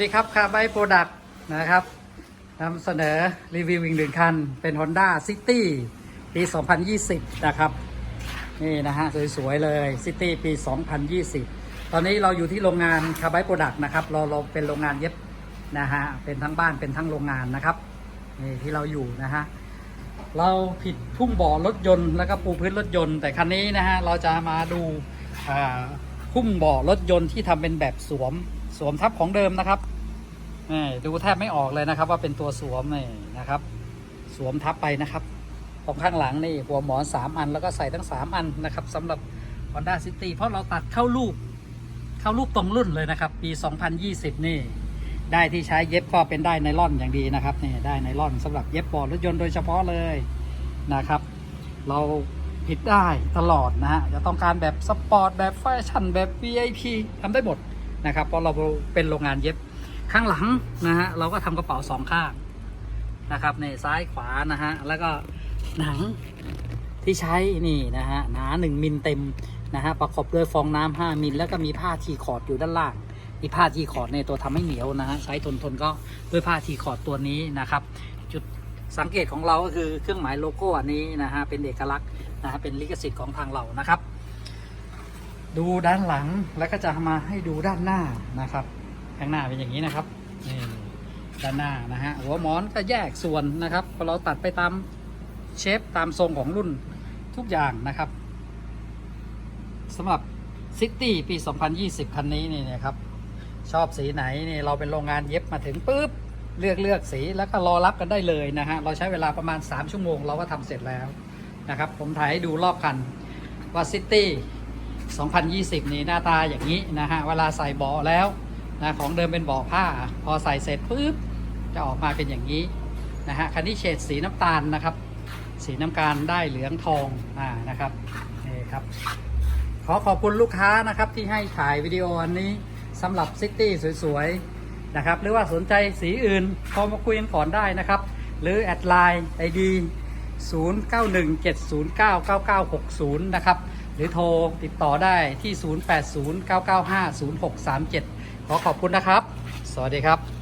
สวัสดีครับคาร์ไบโปรดักต์นะครับนำเสนอรีวิวอีกหนึ่งคัน เป็น Honda City ปี 2020 นะครับ นี่นะฮะ สวย ๆ เลย City ปี 2020 ตอนนี้เราอยู่ที่โรงงานคาร์ไบโปรดักต์นะครับ เราเราเป็นโรงงานเย็บนะฮะ เป็นทั้งบ้านเป็นทั้งโรงงานนะครับ นี่ที่เราอยู่นะฮะ เราผิดพุ่มบ่อรถยนต์แล้วก็ปูพื้นรถยนต์ แต่คันนี้นะฮะ เราจะมาดูอ่าพุ่มบ่อรถยนต์ที่ทำเป็นแบบสวมสวมทับของเดิมนะครับ นี่ดูแทบไม่ออกเลยนะครับ ว่าเป็นตัวสวมนี่นะครับ สวมทับไปนะครับของข้างหลังนี่หัวหมอน3อันแล้วก็ใส่ทั้ง 3 อันนะครับสำหรับ Honda City เพราะเราตัดเข้ารูปเข้ารูปตรงรุ่นเลยนะครับ ปี 2020 นี่ ได้ที่ใช้เย็บก็เป็นได้ไนล่อนอย่างดีนะครับนี่ได้ไนล่อนสำหรับเย็บปอดรถยนต์โดยเฉพาะเลยนะครับ เราผิดได้ตลอดนะฮะจะต้องการแบบสปอร์ตแบบแฟชั่นแบบ VIP ทำได้หมดนะครับเพราะเราเป็นโรงงานเย็บ ข้างหลังนะฮะเราก็ทำกระเป๋าสองข้างนะครับในซ้ายขวานะฮะแล้วก็หนังที่ใช้นี่นะฮะหนาหนึ่งมิลเต็มนะฮะประกอบด้วยฟองน้ำห้ามิลแล้วก็มีผ้าทีคอร์ดอยู่ด้านล่างมีผ้าทีคอร์ดในตัวทำให้เหนียวนะฮะใช้ทนทนก็ด้วยผ้าทีคอร์ดตัวนี้นะครับจุดสังเกตของเราก็คือเครื่องหมายโลโก้อันนี้นะฮะเป็นเอกลักษณ์นะฮะเป็นลิขสิทธิ์ของทางเรานะครับ ดูด้านหลังแล้วก็จะมาให้ดูด้านหน้านะครับ ข้างหน้าเป็นอย่างนี้นะครับนี่ด้านหน้านะฮะหัวหมอนก็แยกส่วนนะครับพอเราตัดไปตามเชฟตามทรงของรุ่นทุกอย่างนะครับสำหรับซิตี้ปี 2020 คันนี้นี่นะครับ ชอบสีไหนนี่เราเป็นโรงงานเย็บมาถึงปุ๊บเลือกเลือกสีแล้วก็รอรับกันได้เลยนะฮะเราใช้เวลาประมาณ 3 ชั่วโมงเราก็ทำเสร็จแล้วนะครับ ผมถ่ายให้ดูรอบคันว่าซิตี้2020 นี่หน้าตาอย่างนี้นะฮะเวลาใส่เบาะแล้ว นะของเดิมเป็นเบาะผ้า พอใส่เสร็จปุ๊บจะออกมาเป็นอย่างนี้นะฮะคันนี้เฉดสีน้ำตาลนะครับ สีน้ำตาลได้เหลืองทองอ่านะครับนี่ครับ ขอขอบคุณลูกค้านะครับที่ให้ถ่ายวิดีโออันนี้สำหรับซิตี้สวยๆนะครับ หรือว่าสนใจสีอื่นโทรมาคุยกันก่อนได้นะครับ หรือแอดไลน์ไอดี0917099960 นะครับ หรือโทรติดต่อได้ที่ 0809950637 ขอขอบคุณนะครับ สวัสดีครับ